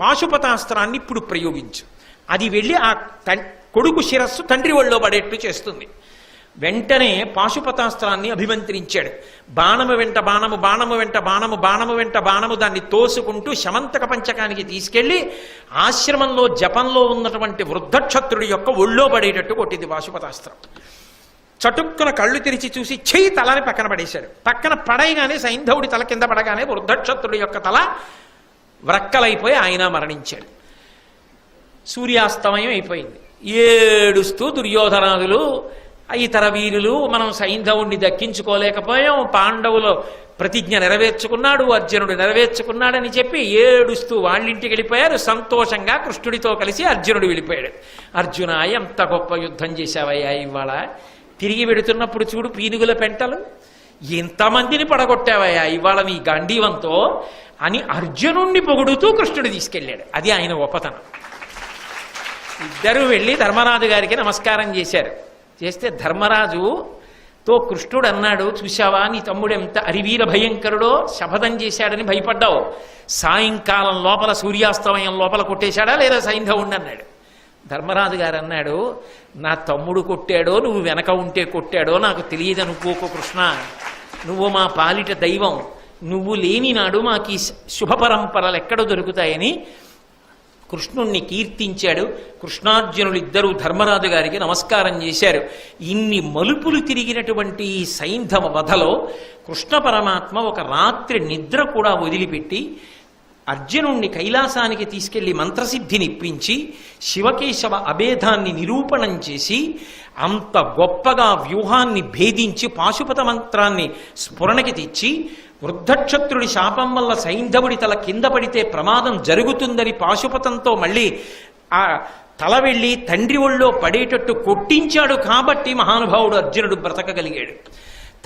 పాశుపతాస్త్రాన్ని ఇప్పుడు ప్రయోగించు. అది వెళ్ళి ఆ కొడుకు శిరస్సు తండ్రి ఒళ్ళో పడేట్టు చేస్తుంది. వెంటనే పాశుపతాస్త్రాన్ని అభిమంత్రించాడు. బాణము వెంట బాణము బాణము వెంట బాణము బాణము వెంట బాణము దాన్ని తోసుకుంటూ శమంతక పంచకానికి తీసుకెళ్ళి ఆశ్రమంలో జపంలో ఉన్నటువంటి వృద్ధక్షత్రుడి యొక్క ఒళ్ళో పడేటట్టు కొట్టింది పాశుపతాస్త్రం. చటుక్కున కళ్ళు తెరిచి చూసి చెయ్యి తలని పక్కన పడేశాడు. పక్కన పడైగానే సైంధవుడి తల కింద పడగానే వృద్ధక్షత్రుడి యొక్క తల వ్రక్కలైపోయి ఆయన మరణించాడు. సూర్యాస్తమయం అయిపోయింది. ఏడుస్తూ దుర్యోధనాదులు ఇతర వీరులు మనం సైంధవుణ్ణి దక్కించుకోలేకపోయాం పాండవులు ప్రతిజ్ఞ నెరవేర్చుకున్నాడు అర్జునుడు నెరవేర్చుకున్నాడని చెప్పి ఏడుస్తూ వాళ్ళింటికి వెళ్ళిపోయారు. సంతోషంగా కృష్ణుడితో కలిసి అర్జునుడు వెళ్ళిపోయాడు. అర్జున ఎంత గొప్ప యుద్ధం చేశావయ్యా ఇవాళ. తిరిగి పెడుతున్నప్పుడు చూడు పీనుగుల పెంటలు. ఎంతమందిని పడగొట్టావయ్యా ఇవాళ నీ గాంధీవంతో అని అర్జునుణ్ణి పొగుడుతూ కృష్ణుడు తీసుకెళ్ళాడు. అది ఆయన ఉపతనం ఇద్దరు వెళ్ళి ధర్మరాజు గారికి నమస్కారం చేశారు. చేస్తే ధర్మరాజు తో కృష్ణుడు అన్నాడు చూశావా? నీ తమ్ముడు ఎంత అరివీర భయంకరుడో శపథం చేశాడని భయపడ్డావు. సాయంకాలం లోపల సూర్యాస్తమయం లోపల కొట్టేశాడా లేదా సైంధవుణ్ణి? అన్నాడు. ధర్మరాజు గారు అన్నాడు నా తమ్ముడు కొట్టాడో నువ్వు వెనక ఉంటే కొట్టాడో నాకు తెలియదు అనుకోకు కృష్ణ. నువ్వు మా పాలిట దైవం. నువ్వు లేని నాడు మాకు ఈ శుభ పరంపరలు ఎక్కడ దొరుకుతాయని కృష్ణుణ్ణి కీర్తించాడు. కృష్ణార్జునులు ఇద్దరు ధర్మరాజు గారికి నమస్కారం చేశారు. ఇన్ని మలుపులు తిరిగినటువంటి ఈ సైంధవ వధలో కృష్ణ పరమాత్మ ఒక రాత్రి నిద్ర కూడా వదిలిపెట్టి అర్జునుణ్ణి కైలాసానికి తీసుకెళ్ళి మంత్రసిద్ధిని ఇప్పించి శివకేశవ అభేదాన్ని నిరూపణం చేసి అంత గొప్పగా వ్యూహాన్ని భేదించి పాశుపత మంత్రాన్ని స్ఫురణకి తెచ్చి వృద్ధక్షత్రుడి శాపం వల్ల సైంధవుడి తల కింద పడితే ప్రమాదం జరుగుతుందని పాశుపతంతో మళ్ళీ ఆ తల వెళ్ళి తండ్రి ఒళ్ళో పడేటట్టు కొట్టించాడు కాబట్టి మహానుభావుడు అర్జునుడు బ్రతకగలిగాడు.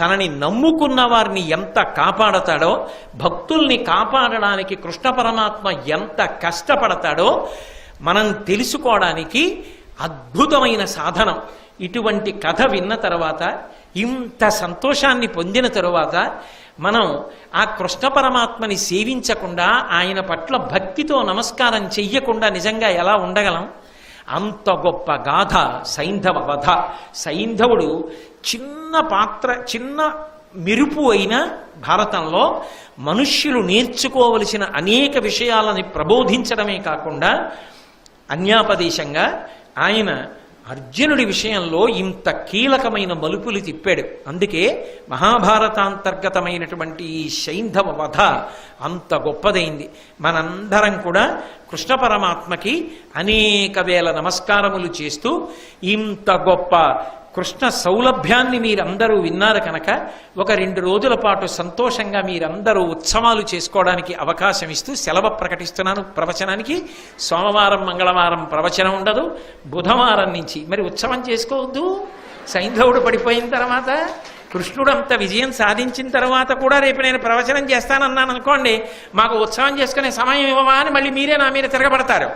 తనని నమ్ముకున్న వారిని ఎంత కాపాడతాడో భక్తుల్ని కాపాడడానికి కృష్ణ పరమాత్మ ఎంత కష్టపడతాడో మనం తెలుసుకోవడానికి అద్భుతమైన సాధనం. ఇటువంటి కథ విన్న తర్వాత ఇంత సంతోషాన్ని పొందిన తరువాత మనం ఆ కృష్ణ పరమాత్మని సేవించకుండా ఆయన పట్ల భక్తితో నమస్కారం చెయ్యకుండా నిజంగా ఎలా ఉండగలం? అంత గొప్ప గాథ సైంధవ వధ. సైంధవుడు చిన్న పాత్ర చిన్న మెరుపు అయిన భారతంలో మనుష్యులు నేర్చుకోవలసిన అనేక విషయాలని ప్రబోధించడమే కాకుండా అన్యాపదేశంగా ఆయన అర్జునుడి విషయంలో ఇంత కీలకమైన మలుపులు తిప్పాడు. అందుకే మహాభారతాంతర్గతమైనటువంటి ఈ సైంధవ వధ అంత గొప్పదైంది. మనందరం కూడా కృష్ణ పరమాత్మకి అనేక వేల నమస్కారములు చేస్తూ ఇంత గొప్ప కృష్ణ సౌలభ్యాన్ని మీరందరూ విన్నారు కనుక ఒక రెండు రోజుల పాటు సంతోషంగా మీరందరూ ఉత్సవాలు చేసుకోవడానికి అవకాశం ఇస్తూ సెలవు ప్రకటిస్తున్నాను ప్రవచనానికి. సోమవారం మంగళవారం ప్రవచనం ఉండదు. బుధవారం నుంచి. మరి ఉత్సవం చేసుకోవద్దు. సైంధవుడు పడిపోయిన తర్వాత కృష్ణుడు అంత విజయం సాధించిన తర్వాత కూడా రేపు నేను ప్రవచనం చేస్తానన్నాను అనుకోండి మాకు ఉత్సవం చేసుకునే సమయం ఇవ్వవా అని మళ్ళీ మీరే నా మీద తిరగబడతారు.